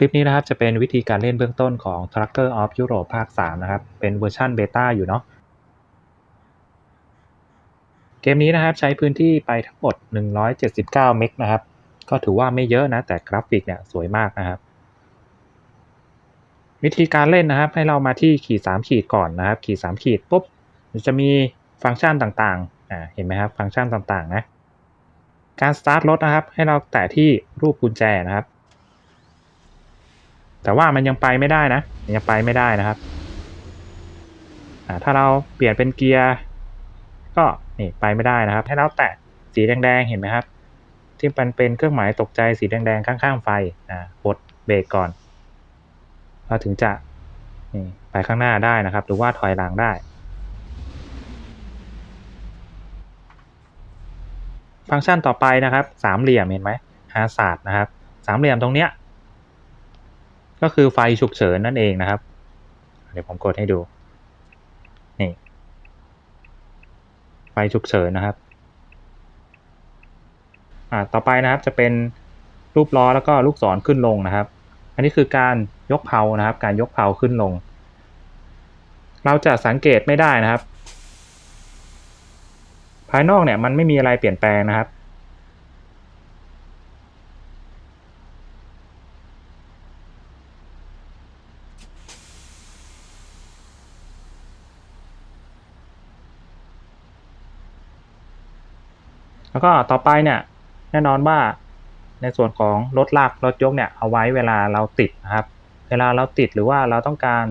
ลิปนี้นะครับจะเป็นวิธีการเล่นเบื้องต้นของ Tracker of Europe ภาค 3 นะครับ เป็นเวอร์ชันเบต้าอยู่เนาะ เกมนี้นะครับใช้พื้นที่ไปทั้งหมด 179 เมกนะครับ ก็ถือว่าไม่เยอะนะ แต่กราฟิกเนี่ยสวยมากนะครับ วิธีการเล่นนะครับ ให้เรามาที่ขีด 3 ขีดก่อนนะครับ ขีด 3 ขีดปุ๊บ จะมีฟังก์ชันต่างๆ อ่า เห็นไหมครับ ฟังก์ชันต่างๆ นะ การสตาร์ทรถนะครับ ให้เราแตะที่รูปกุญแจนะครับ แต่ว่ามันยังไปไม่ได้นะยังไปไม่ได้นะครับถ้าเราเปลี่ยนเป็นเกียร์ก็นี่ไปไม่ได้นะครับ ให้เราแตะสีแดงๆเห็นไหมครับ ที่มันเป็นเครื่องหมายตกใจสีแดงๆข้างๆไฟอ่ากดเบรกก่อนเราถึงจะนี่ไปข้างหน้าได้นะครับ หรือว่าถอยหลังได้ฟังก์ชันต่อไปนะครับ สามเหลี่ยมเห็นไหมฮาศาสตร์นะครับ สามเหลี่ยมตรงเนี้ย ก็คือไฟฉุกเฉินนั่นเองนะครับ เดี๋ยวผมกดให้ดู นี่ ไฟฉุกเฉินนะครับ อ่า ต่อไปนะครับจะเป็นรูปล้อแล้วก็ลูกศรขึ้นลงนะครับ อันนี้คือการยกเพานะครับ การยกเพาขึ้นลง เราจะสังเกตไม่ได้นะครับ ภายนอกเนี่ยมันไม่มีอะไรเปลี่ยนแปลงนะครับ แล้วก็ต่อไปเนี่ยแน่นอนว่าในส่วนของรถลากรถยกเนี่ยเอาไว้เวลาเราติดนะครับ เวลาเราติดหรือว่าเราต้องการ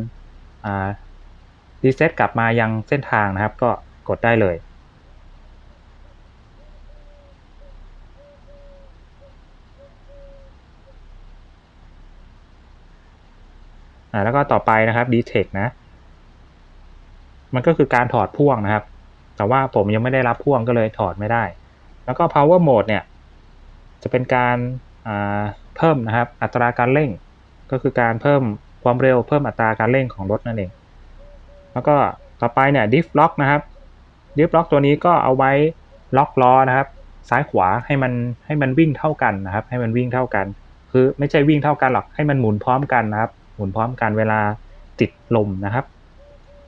รีเซ็ตกลับมายังเส้นทางนะครับ ก็กดได้เลย แล้วก็ต่อไปนะครับ detect นะ มันก็คือการถอดพ่วงนะครับ แต่ว่าผมยังไม่ได้รับพ่วงก็เลยถอดไม่ได้ แล้วก็ power mode เนี่ย จะเป็นการเพิ่มนะครับ อัตราการเร่ง ก็คือการเพิ่มความเร็ว เพิ่มอัตราการเร่งของรถนั่นเอง แล้วก็ต่อไปเนี่ย diff lock นะครับ diff lock ตัวนี้ก็เอาไว้ล็อกล้อนะครับ ซ้ายขวาให้มันให้มันวิ่งเท่ากันนะครับ ให้มันวิ่งเท่ากัน คือไม่ใช่วิ่งเท่ากันหรอก ให้มันหมุนพร้อมกันนะครับ หมุนพร้อมกันเวลาติดลมนะครับ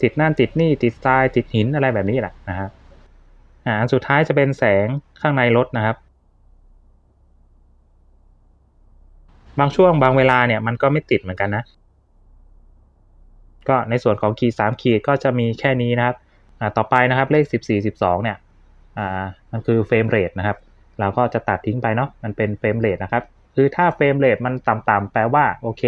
ติดนั่นติดนี่ติดทรายติดหินอะไรแบบนี้แหละนะครับ อ่าอันสุดท้ายจะเป็นแสงข้างในรถนะครับ บางช่วงบางเวลาเนี่ยมันก็ไม่ติดเหมือนกันนะ ก็ในส่วนของขีดสามขีดก็จะมีแค่นี้นะครับอ่าต่อไปนะครับเลขสิบสี่สิบสองเนี่ยอ่ามันคือเฟรมเรทนะครับ เราก็จะตัดทิ้งไปเนาะมันเป็นเฟรมเรทนะครับคือถ้าเฟรมเรทมันต่ำๆแปลว่าโอเค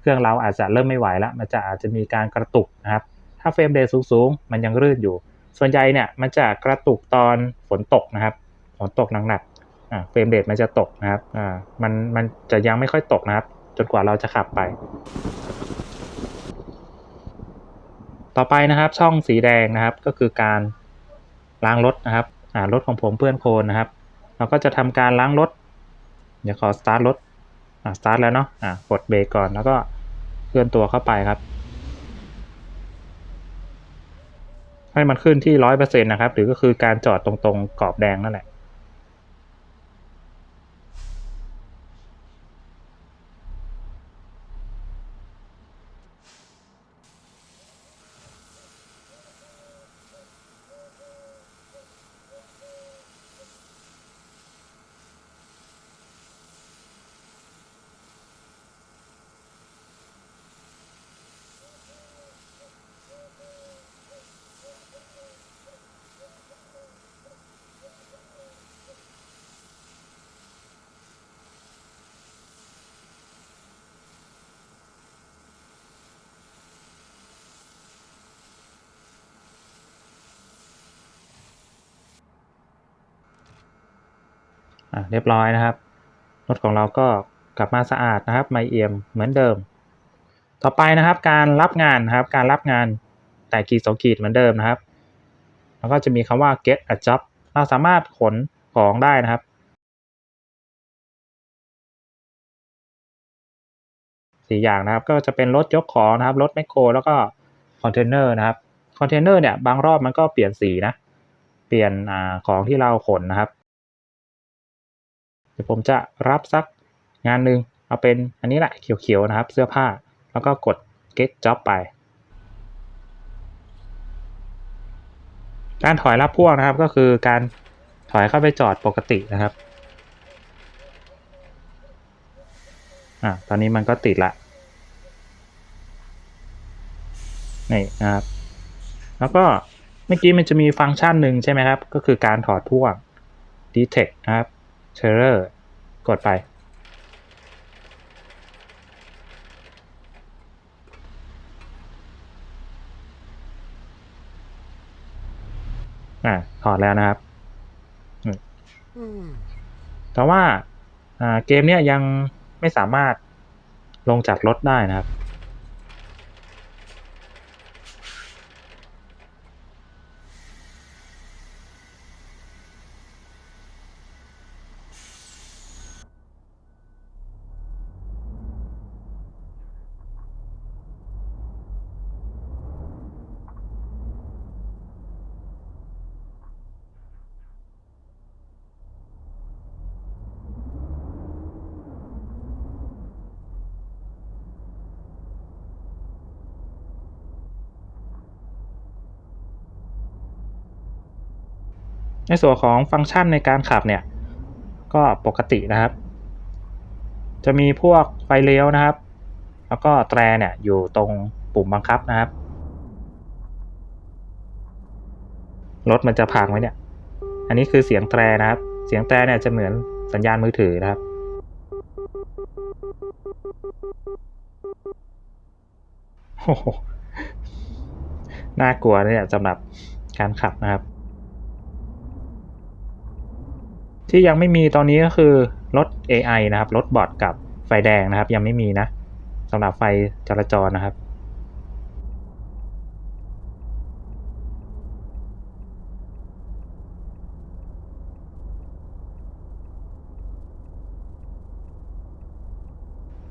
เครื่องเราอาจจะเริ่มไม่ไหวแล้ว มันจะอาจจะมีการกระตุกนะครับ ถ้าเฟรมเรทสูงๆ มันยังรื่นอยู่ ส่วนใหญ่เนี่ยมันจะกระตุกตอนฝนตกนะครับ ฝนตกหนักๆเฟรมเรทมันจะตกนะครับมันมันจะยังไม่ค่อยตกนะครับ จนกว่าเราจะขับไป ต่อไปนะครับช่องสีแดงนะครับก็คือการล้างรถนะครับรถของผมเพื่อนโคนนะครับ เราก็จะทำการล้างรถเดี๋ยวขอสตาร์ทรถสตาร์ทแล้วเนาะอ่ากดเบรกก่อนแล้วก็เคลื่อนตัวเข้าไปครับ ให้มันขึ้นที่ร้อยเปอร์เซ็นต์นะครับ หรือก็คือการจอดตรงๆกรอบแดงนั่นแหละ อะเรียบร้อยนะครับรถของเราก็กลับมาสะอาดนะครับ ไม่เอี่ยมเหมือนเดิม ต่อไปนะครับ การรับงานนะครับ การรับงานแต่ขีดสองขีดเหมือนเดิมนะครับ แล้วก็จะมีคำว่า get a job เราสามารถขนของได้นะครับ สี่อย่างนะครับ ก็จะเป็นรถยกของนะครับ รถแมคโคร แล้วก็คอนเทนเนอร์นะครับ คอนเทนเนอร์เนี่ยบางรอบมันก็เปลี่ยนสีนะ เปลี่ยนอ่าของที่เราขนนะครับ ดี๋ยวผมจะรับสักงานหนึ่งเอาเป็นอันนี้แหละเขียวๆนะครับ เสื้อผ้า แล้วก็กด get job ไป การถอยรับพ่วงนะครับก็คือการถอยเข้าไปจอดปกตินะครับอะตอนนี้มันก็ติดละนี่นะครับ แล้วก็เมื่อกี้มันจะมีฟังก์ชันหนึ่งใช่ไหมครับ ก็คือการถอดพ่วง detect นะครับ error กดไป อ่าถอดแล้วนะครับแต่ว่าอ่าเกมเนี้ยยังไม่สามารถลงจากรถได้นะครับ ในส่วนของฟังก์ชันในการขับเนี่ย ก็ปกตินะครับ จะมีพวกไฟเลี้ยวนะครับ แล้วก็แตรเนี่ยอยู่ตรงปุ่มบังคับนะครับ รถมันจะพังไหมเนี่ย อันนี้คือเสียงแตรนะครับ เสียงแตรเนี่ยจะเหมือนสัญญาณมือถือนะครับโอ้โหน่ากลัวเนี่ยสำหรับการขับนะครับ ที่ยังไม่มีตอนนี้ก็คือรถ AI นะครับรถบอทกับไฟแดงนะครับ ยังไม่มีนะสำหรับไฟจราจรนะครับ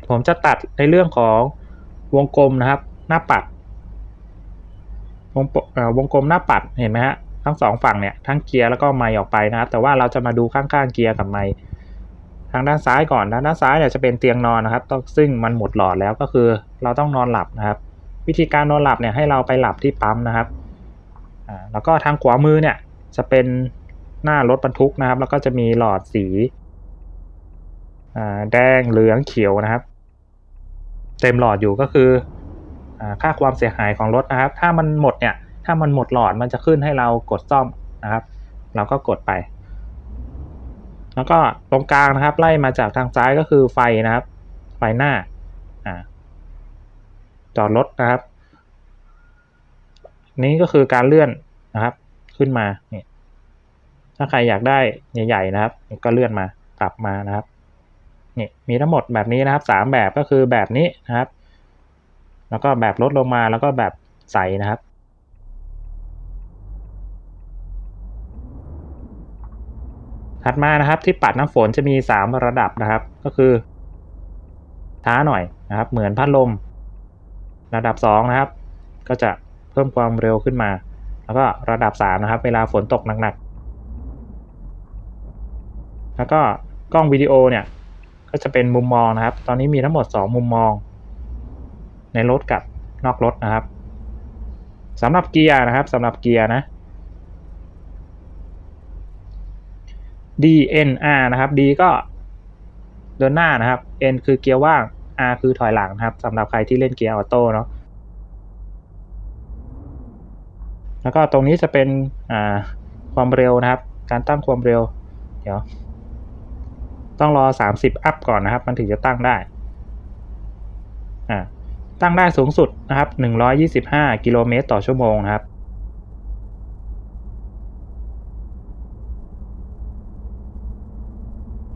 ผมจะตัดในเรื่องของวงกลมนะครับ หน้าปัดวงวงกลมหน้าปัดเห็นไหมฮะ ทั้งสองฝั่งเนี่ยทั้งเกียร์แล้วก็ไมค์ออกไปนะครับแต่ว่าเราจะมาดูข้างๆเกียร์กับไมค์ทางด้านซ้ายก่อนด้านด้านซ้ายเนี่ยจะเป็นเตียงนอนนะครับซึ่งมันหมดหลอดแล้วก็คือเราต้องนอนหลับนะครับ วิธีการนอนหลับเนี่ยให้เราไปหลับที่ปั๊มนะครับแล้วก็ทางขวามือเนี่ยจะเป็นหน้ารถบรรทุกนะครับ แล้วก็จะมีหลอดสีแดงเหลืองเขียวนะครับ เต็มหลอดอยู่ก็คือค่าความเสียหายของรถนะครับ ถ้ามันหมดเนี่ย ถ้ามันหมดหลอดมันจะขึ้นให้เรากดซ่อมนะครับ เราก็กดไป แล้วก็ตรงกลางนะครับ ไล่มาจากทางซ้ายก็คือไฟนะครับ ไฟหน้าอ่าจอดรถนะครับ นี้ก็คือการเลื่อนนะครับ ขึ้นมานี่ถ้าใครอยากได้ใหญ่ๆนะครับ ก็เลื่อนมากลับมานะครับนี่มีทั้งหมดแบบนี้นะครับสามแบบก็คือแบบนี้นะครับ แล้วก็แบบลดลงมาแล้วก็แบบใสนะครับ ถัดมานะครับที่ปัดน้ำฝนจะมีสามระดับนะครับ ก็คือ ช้าหน่อยนะครับ เหมือนพัดลม ระดับสองนะครับ ก็จะเพิ่มความเร็วขึ้นมา แล้วก็ระดับสามนะครับ เวลาฝนตกหนักๆ แล้วก็กล้องวิดีโอเนี่ย ก็จะเป็นมุมมองนะครับ ตอนนี้มีทั้งหมด 2 มุมมอง ในรถกับนอกรถนะครับสำหรับเกียร์นะครับสำหรับเกียร์นะ DNR นะครับ D ก็เดินหน้านะครับ N คือเกียร์ว่าง R คือถอยหลังนะครับสำหรับใครที่เล่นเกียร์ออโต้เนาะแล้วก็ตรงนี้จะเป็นอ่าความเร็วนะครับ การตั้งความเร็ว เดี๋ยว ต้องรอ 30 อัพก่อนนะครับ มันถึงจะตั้งได้ตั้งได้สูงสุดนะครับ 125 กิโลเมตรต่อชั่วโมงนะครับ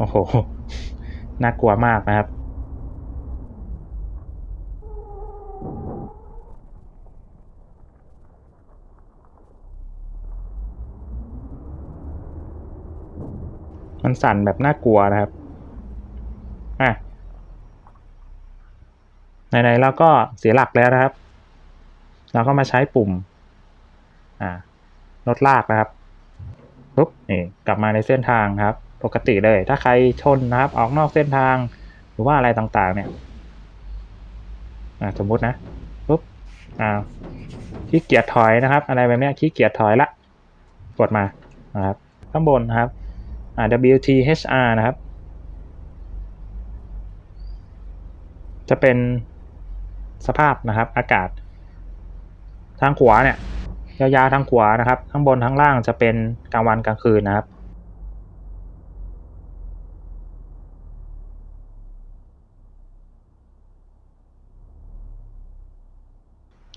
อ้โห น่ากลัวมากนะครับ มันสั่นแบบน่ากลัวนะครับ อะ ไหนๆเราก็เสียหลักแล้วนะครับ เราก็มาใช้ปุ่ม อ่าลดลากนะครับปุ๊บนี่กลับมาในเส้นทางครับ ปกติเลย ถ้าใครชนนะครับ ออกนอกเส้นทาง หรือว่าอะไรต่างๆ เนี่ยสมมุตินะปุ๊บอ่าขี้เกียจถอยนะครับ อะไรแบบเนี้ยขี้เกียจถอยละ กดมานะครับข้างบนนะครับอ่า WTHR นะครับ จะเป็นสภาพนะครับ อากาศ ทางขวาเนี่ยยาวๆทางขวานะครับ ข้างบนข้างล่างจะเป็นกลางวันกลางคืนนะครับ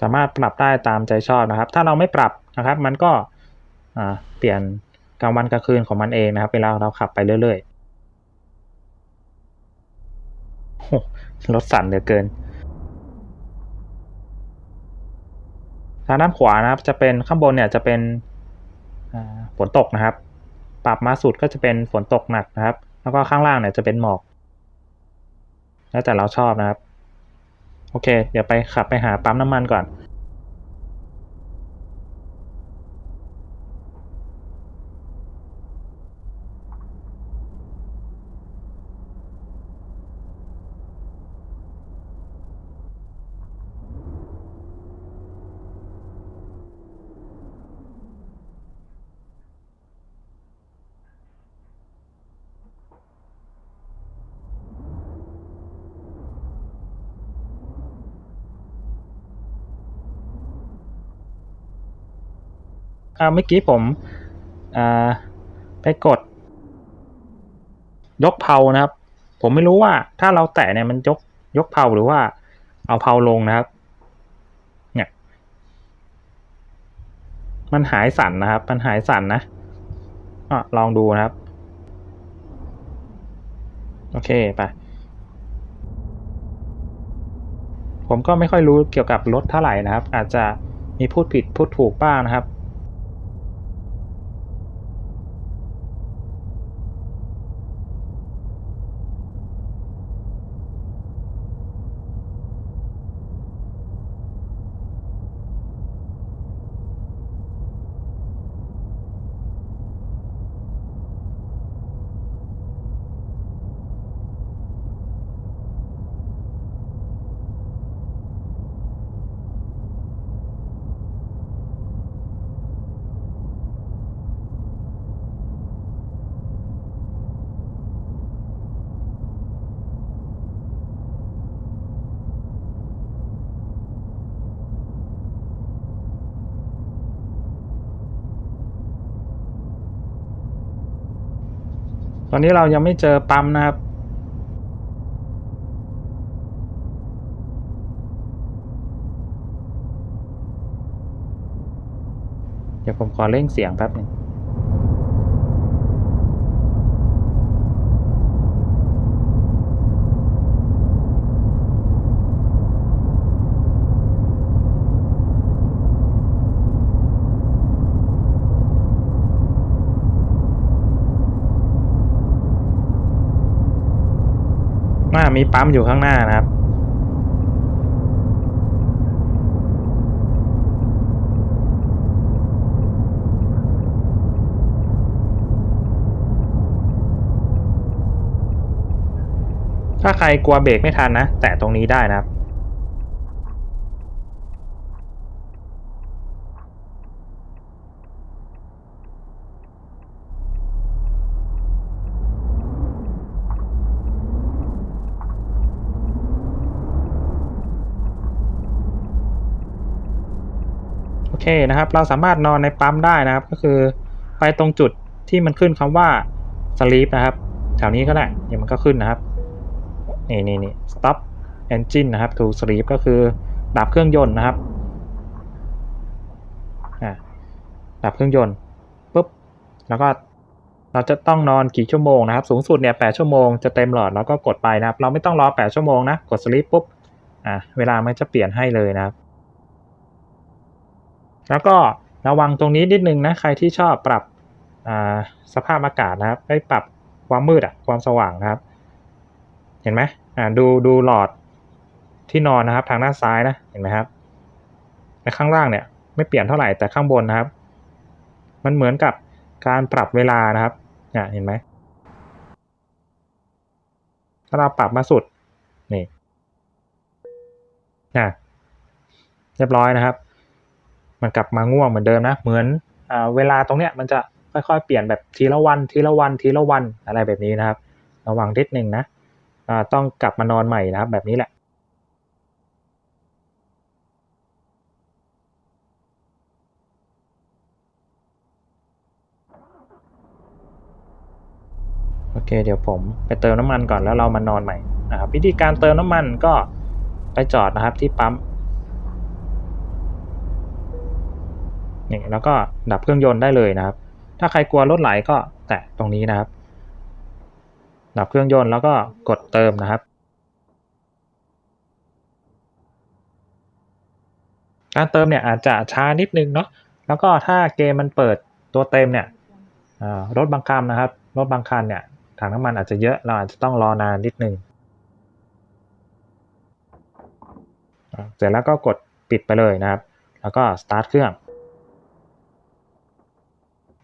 สามารถปรับได้ตามใจชอบนะครับ ถ้าเราไม่ปรับนะครับ มันก็เปลี่ยนกลางวันกลางคืนของมันเองนะครับ เวลาเราขับไปเรื่อยๆโอ้รถสั่นเหลือเกิน ทางด้านขวานะครับ จะเป็นข้างบนเนี่ยจะเป็นฝนตกนะครับ ปรับมาสุดก็จะเป็นฝนตกหนักนะครับ แล้วก็ข้างล่างเนี่ยจะเป็นหมอก แล้วแต่เราชอบนะครับ โอเค เดี๋ยวไปขับไปหาปั๊มน้ำมันก่อน อ่าเมื่อกี้ผมไปกด ยกเพานะครับ ผมไม่รู้ว่าถ้าเราแตะเนี่ยมันยกยกเพาหรือว่าเอาเพาลงนะครับเนี่ยมันหายสั่นนะครับ มันหายสั่นนะอะลองดูนะครับ โอเคไปผมก็ไม่ค่อยรู้เกี่ยวกับรถเท่าไหร่นะครับ อาจจะมีพูดผิดพูดถูกบ้างนะครับ ตอนนี้เรายังไม่เจอปั๊มนะครับเดี๋ยวผมขอเร่งเสียงแป๊บหนึ่ง อ่ามีปั๊มอยู่ข้างหน้านะครับ ถ้าใครกลัวเบรกไม่ทันนะ แตะตรงนี้ได้นะครับ เคนะครับ เราสามารถนอนในปั๊มได้นะครับ ก็คือไปตรงจุดที่มันขึ้นคำว่า sleep นะครับ แถวนี้ก็ได้เดี๋ยวมันก็ขึ้นนะครับ นี่นี่นี่ stop engine นะครับ to sleep ก็คือดับเครื่องยนต์นะครับดับเครื่องยนต์ปุ๊บแล้วก็เราจะต้องนอนกี่ชั่วโมงนะครับ สูงสุดเนี่ยแปดชั่วโมงจะเต็มหลอดแล้วก็กดไปนะครับ เราไม่ต้องรอแปดชั่วโมงนะ กด sleep ปุ๊บ อ่า เวลามันจะเปลี่ยนให้เลยนะครับ แล้วก็ระวังตรงนี้นิดนึงนะใครที่ชอบปรับสภาพอากาศนะครับให้ปรับความมืดอะความสว่างนะครับ เห็นไหมอ่าดูดูหลอดที่นอนนะครับ ทางด้านซ้ายนะเห็นไหมครับแต่ข้างล่างเนี่ยไม่เปลี่ยนเท่าไหร่แต่ข้างบนนะครับ มันเหมือนกับการปรับเวลานะครับเนี่ยเห็นไหมถ้าเราปรับมาสุดนี่นะเรียบร้อยนะครับ มันกลับมาง่วงเหมือนเดิมนะ เหมือนเวลาตรงเนี้ยมันจะค่อยๆ เปลี่ยนแบบทีละวันทีละวันทีละวันอะไรแบบนี้นะครับ ระวังนิดนึงนะต้องกลับมานอนใหม่นะครับ แบบนี้แหละโอเคเดี๋ยวผมไปเติมน้ำมันก่อนแล้วเรามานอนใหม่นะครับวิธีการเติมน้ำมันก็ไปจอดนะครับที่ปั๊ม นี่แล้วก็ดับเครื่องยนต์ได้เลยนะครับ ถ้าใครกลัวรถไหลก็แตะตรงนี้นะครับ ดับเครื่องยนต์แล้วก็กดเติมนะครับ การเติมเนี่ยอาจจะช้านิดนึงเนาะแล้วก็ถ้าเกมมันเปิดตัวเต็มเนี่ยรถบางคันนะครับรถบางคันเนี่ยถังน้ำมันอาจจะเยอะเราอาจจะต้องรอนานนิดนึงเสร็จแล้วก็กดปิดไปเลยนะครับ แล้วก็สตาร์ทเครื่อง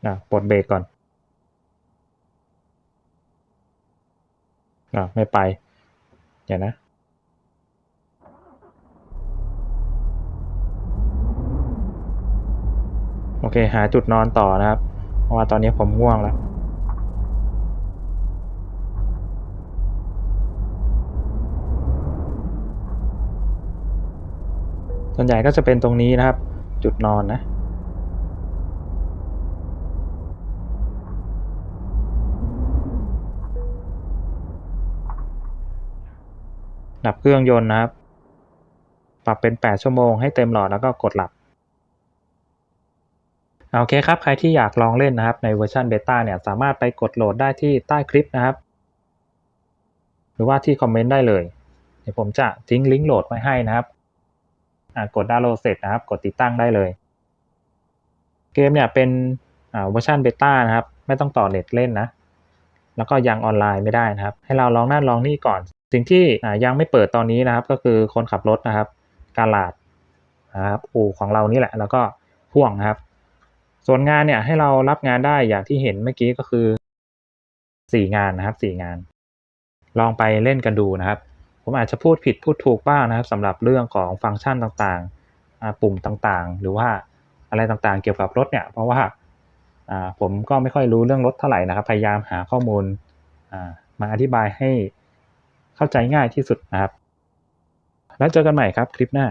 นะปลดเบรกก่อนอ่าไม่ไปเดี๋ยวนะโอเค หาจุดนอนต่อนะครับ เพราะว่าตอนนี้ผมง่วงแล้ว ส่วนใหญ่ก็จะเป็นตรงนี้นะครับ จุดนอนนะ ดับเครื่องยนต์นะครับ ปรับเป็น 8 ชั่วโมงให้เต็มหลอดแล้วก็กดหลับโอเคครับ ใครที่อยากลองเล่นนะครับในเวอร์ชันเบต้าเนี่ยสามารถไปกดโหลดได้ที่ใต้คลิปนะครับ หรือว่าที่คอมเมนต์ได้เลย เดี๋ยวผมจะทิ้งลิงก์โหลดไว้ให้นะครับกดดาวน์โหลดเสร็จนะครับ กดติดตั้งได้เลย เกมเนี่ยเป็นเวอร์ชันเบต้านะครับ ไม่ต้องต่อเน็ตเล่นนะ แล้วก็ยังออนไลน์ไม่ได้นะครับ ให้เราลองนั่นลองนี่ก่อน สิ่งที่ยังไม่เปิดตอนนี้นะครับ ก็คือคนขับรถนะครับ การลาดนะครับอู่ของเรานี่แหละ แล้วก็พ่วงนะครับ ส่วนงานเนี่ยให้เรารับงานได้อย่างที่เห็นเมื่อกี้ก็คือสี่งานนะครับสี่งาน ลองไปเล่นกันดูนะครับ ผมอาจจะพูดผิดพูดถูกบ้างนะครับสำหรับเรื่องของฟังก์ชันต่างๆ ปุ่มต่างๆ หรือว่าอะไรต่างๆ เกี่ยวกับรถเนี่ย เพราะว่าผมก็ไม่ค่อยรู้เรื่องรถเท่าไหร่นะครับ พยายามหาข้อมูลมาอธิบายให้ เข้าใจง่ายที่สุดนะครับ แล้วเจอกันใหม่ครับคลิปหน้า